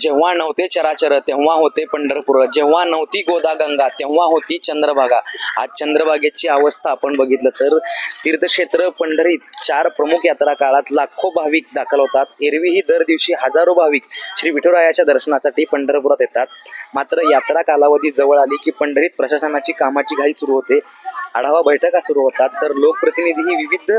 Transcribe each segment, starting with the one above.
जेव्हा नव्हते चराचर तेव्हा होते पंढरपूर. जेव्हा नव्हती गोदा गंगा तेव्हा होती चंद्रभागा. आज चंद्रभागेची अवस्था आपण बघितलं तर तीर्थक्षेत्र पंढरीत चार प्रमुख यात्रा काळात लाखो भाविक दाखल होतात. एरवीही दर दिवशी हजारो भाविक श्री विठुरायाच्या दर्शनासाठी पंढरपुरात येतात. मात्र यात्रा कालावधी जवळ आली की पंढरीत प्रशासनाची कामाची घाई सुरू होते. आढावा बैठका सुरू होतात. तर लोकप्रतिनिधीही विविध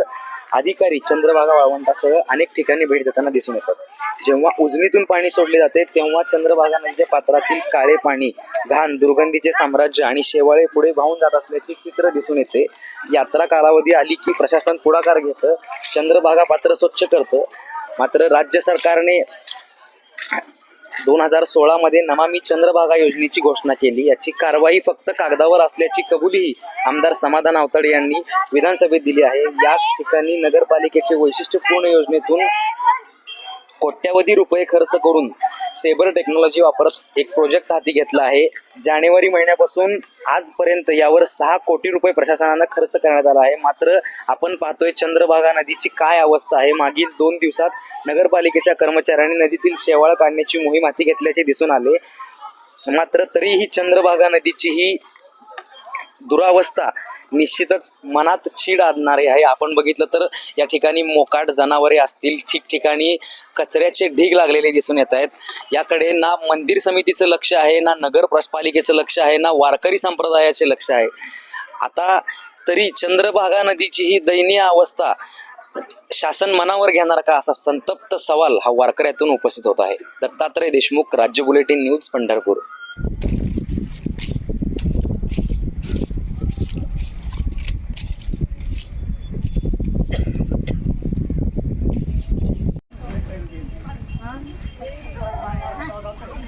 अधिकारी चंद्रभागा वाळवंटासह अनेक ठिकाणी भेट देताना दिसून येतात. जेव्हा उजनीतून पाणी सोडले जाते तेव्हा चंद्रभागा नदीच्या पात्रातील काळे पाणी घाण दुर्गंधीचे साम्राज्य आणि शेवाळे पुढे वाहून जात असल्याचे चित्र दिसून येते. यात्रा कालावधी आली की प्रशासन पुढाकार घेतं चंद्रभागा पात्र स्वच्छ करतं. मात्र राज्य सरकारने दोन हजार सोळामध्ये नमामी चंद्रभागा योजनेची घोषणा केली. याची कारवाई फक्त कागदावर असल्याची कबुलीही आमदार समाधान आवताडे यांनी विधानसभेत दिली आहे. या ठिकाणी नगरपालिकेचे वैशिष्ट्यपूर्ण योजनेतून कोट्यावधी रुपये खर्च करून सेबर टेक्नॉलॉजी वापरत एक प्रोजेक्ट हाती घेतला आहे. जानेवारी महिन्यापासून आजपर्यंत यावर सहा कोटी रुपये प्रशासनानं खर्च करण्यात आला आहे. मात्र आपण पाहतोय चंद्रभागा नदीची काय अवस्था आहे. मागील दोन दिवसात नगरपालिकेच्या कर्मचाऱ्यांनी नदीतील शेवाळ काढण्याची मोहीम हाती घेतल्याचे दिसून आले. मात्र तरीही चंद्रभागा नदीची ही दुरावस्था निश्चितच मनात चीड आणणारे आहे. आपण बघितलं तर या ठिकाणी मोकाट जनावरे असतील. ठिकठिकाणी कचऱ्याचे ढीग लागलेले दिसून येत आहेत. याकडे ना मंदिर समितीचं लक्ष आहे ना नगर पालिकेचं लक्ष आहे ना वारकरी संप्रदायाचे लक्ष आहे. आता तरी चंद्रभागा नदीची ही दयनीय अवस्था शासन मनावर घेणार का असा संतप्त सवाल हा वारकऱ्यातून उपस्थित होत आहे. दत्तात्रय देशमुख राज्य बुलेटिन न्यूज पंढरपूर.